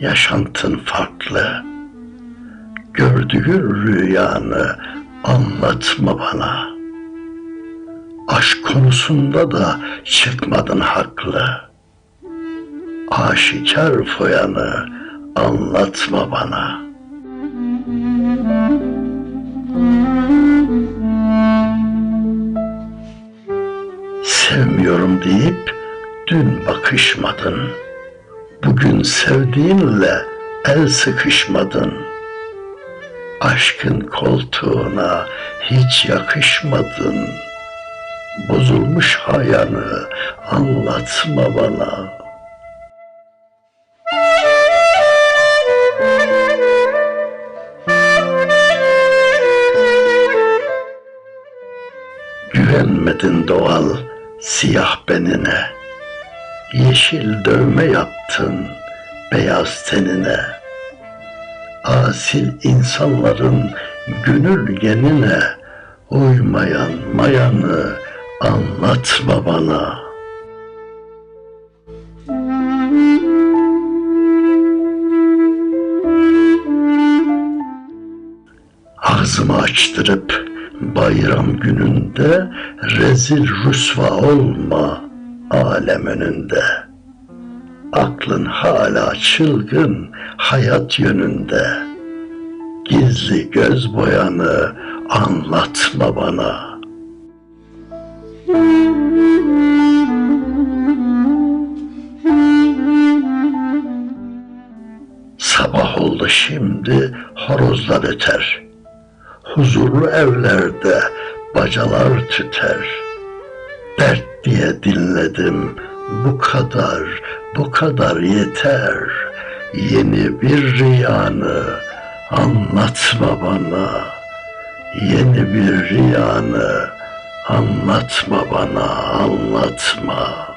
yaşantın farklı. Gördüğün rüyanı anlatma bana. Aşk konusunda da çıkmadın haklı. Aşikar foyanı anlatma bana. Sevmiyorum deyip dün bakışmadın. Bugün sevdiğinle el sıkışmadın. Aşkın koltuğuna hiç yakışmadın. Bozulmuş hayanı anlatma bana. Güvenmedin doğal siyah benine. Yeşil dövme yaptın beyaz tenine. Asil insanların gönül genine uymayan mayanı anlatma bana. Ağzımı açtırıp bayram gününde rezil rüsva olma alem önünde. Aklın hala çılgın hayat yönünde. Gizli göz boyanı anlatma bana. Sabah oldu şimdi horozlar öter. Huzurlu evlerde bacalar tüter. Dert diye dinledim bu kadar, bu kadar yeter. Yeni bir rüyanı anlatma bana. Yeni bir rüyanı anlatma bana, anlatma.